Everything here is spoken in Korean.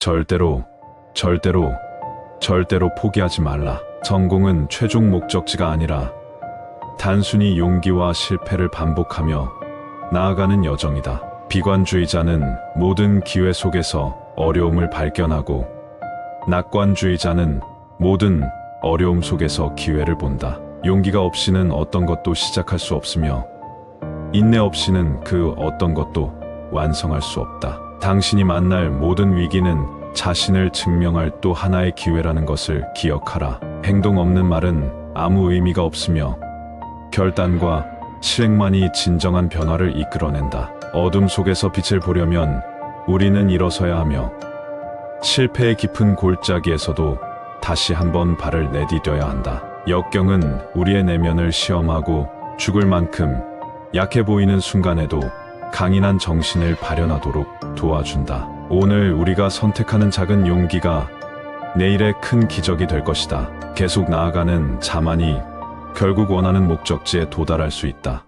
절대로, 절대로, 절대로 포기하지 말라. 성공은 최종 목적지가 아니라 단순히 용기와 실패를 반복하며 나아가는 여정이다. 비관주의자는 모든 기회 속에서 어려움을 발견하고 낙관주의자는 모든 어려움 속에서 기회를 본다. 용기가 없이는 어떤 것도 시작할 수 없으며 인내 없이는 그 어떤 것도 완성할 수 없다. 당신이 만날 모든 위기는 자신을 증명할 또 하나의 기회라는 것을 기억하라. 행동 없는 말은 아무 의미가 없으며 결단과 실행만이 진정한 변화를 이끌어낸다. 어둠 속에서 빛을 보려면 우리는 일어서야 하며 실패의 깊은 골짜기에서도 다시 한번 발을 내디뎌야 한다. 역경은 우리의 내면을 시험하고 죽을 만큼 약해 보이는 순간에도 강인한 정신을 발현하도록 도와준다. 오늘 우리가 선택하는 작은 용기가 내일의 큰 기적이 될 것이다. 계속 나아가는 자만이 결국 원하는 목적지에 도달할 수 있다.